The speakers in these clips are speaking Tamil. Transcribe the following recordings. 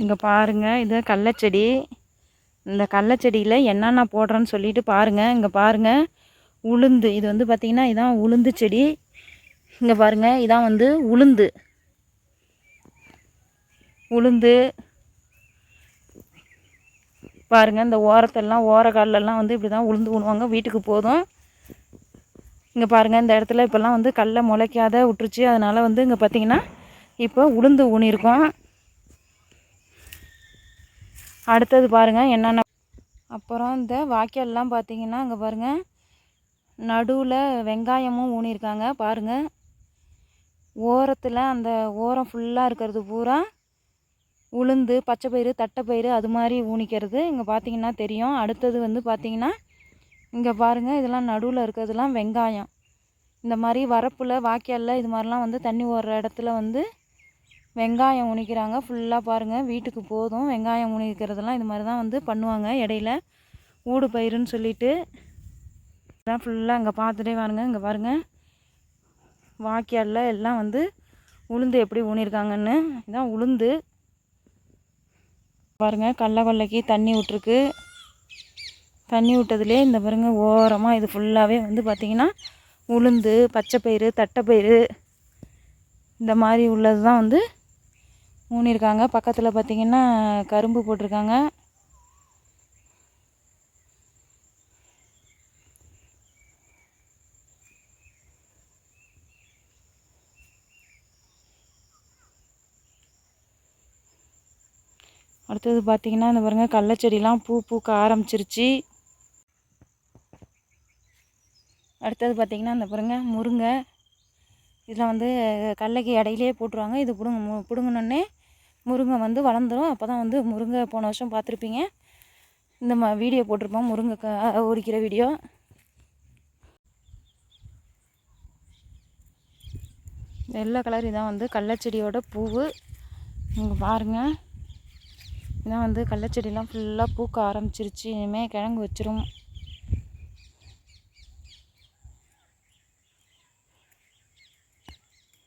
இங்கே பாருங்கள் இது கடலச்செடி இந்த கடலச்செடியில் என்னென்ன போடுறேன்னு சொல்லிட்டு பாருங்கள் இங்கே பாருங்கள் உளுந்து இது வந்து பார்த்திங்கன்னா இதான் உளுந்து செடி. இங்கே பாருங்கள் இதான் வந்து உளுந்து. உளுந்து. பாருங்கள் இந்த ஓரத்தெல்லாம் ஓரக்கால்லெல்லாம் வந்து இப்படி தான் உளுந்து ஊனுவாங்க வீட்டுக்கு போதும். இங்கே பாருங்கள் இந்த இடத்துல இப்போல்லாம் வந்து கடல முளைக்காத விட்டுருச்சு. அதனால் வந்து இங்கே பார்த்தீங்கன்னா இப்போ உளுந்து ஊனியிருக்கோம். அடுத்தது பாருங்கள் என்னென்ன அப்புறம் இந்த வாய்க்கால்லாம் பார்த்தீங்கன்னா அங்கே பாருங்கள் நடுவில் வெங்காயமும் ஊனியிருக்காங்க. பாருங்கள் ஓரத்தில் அந்த ஓரம் ஃபுல்லாக இருக்கிறது பூரா உளுந்து பச்சைப்பயிறு தட்டைப்பயிறு அது மாதிரி ஊனிக்கிறது. இங்கே பார்த்தீங்கன்னா தெரியும். அடுத்தது வந்து பார்த்தீங்கன்னா இங்கே பாருங்கள் இதெல்லாம் நடுவில் இருக்கிறதுலாம் வெங்காயம். இந்த மாதிரி வரப்பில் வாய்க்காலில் இது மாதிரிலாம் வந்து தண்ணி ஓடுற இடத்துல வந்து வெங்காயம் உணிக்கிறாங்க. ஃபுல்லாக பாருங்கள் வீட்டுக்கு போதும். வெங்காயம் உணிக்கிறதெல்லாம் இது மாதிரி தான் வந்து பண்ணுவாங்க. இடையில ஊடு பயிருன்னு சொல்லிட்டு இதெல்லாம் ஃபுல்லாக இங்கே பார்த்துட்டே பாருங்க இங்கே பாருங்கள் வாய்க்காலில் எல்லாம் வந்து உளுந்து எப்படி ஊனியிருக்காங்கன்னு இதான் உளுந்து. பாருங்கள் கடல கொல்லைக்கு தண்ணி விட்ருக்கு தண்ணி விட்டதுலே இந்த பாருங்க ஓரமாக இது ஃபுல்லாகவே வந்து பார்த்திங்கன்னா உளுந்து பச்சைப்பயிறு தட்டைப்பயிறு இந்த மாதிரி உள்ளது தான் வந்து ஊனியிருக்காங்க பக்கத்தில் பார்த்திங்கன்னா கரும்பு போட்டிருக்காங்க. அடுத்தது பார்த்திங்கன்னா இந்த பாருங்க கடலச்செடிலாம் பூ பூக்க ஆரம்பிச்சிருச்சு. அடுத்தது பார்த்திங்கன்னா இந்த பாருங்க முருங்கை. இதில் வந்து கடலைக்கு இடையிலே போட்டுருவாங்க. இது பிடுங்க பிடுங்கினோடனே முருங்கை வந்து வளர்ந்துடும் அப்போ தான் வந்து முருங்கை போன வருஷம் பார்த்துருப்பீங்க. இந்த ம வீடியோ போட்டிருப்போம். முருங்கைக்காய் உரிக்கிற வீடியோ. வெள்ளை கலர் இதான் வந்து கள்ளச்செடியோட பூவு. நீங்கள் பாருங்கள் இதான் வந்து கடலச்செடிலாம் ஃபுல்லாக பூக்க ஆரம்பிச்சிருச்சு. இனிமேல் கிழங்கு வச்சிரும்.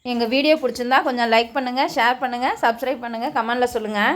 எங்கள் வீடியோ பிடிச்சிருந்தா கொஞ்சம் லைக் பண்ணுங்கள் ஷேர் பண்ணுங்கள் சப்ஸ்கிரைப் பண்ணுங்கள் கமெண்டில் சொல்லுங்கள்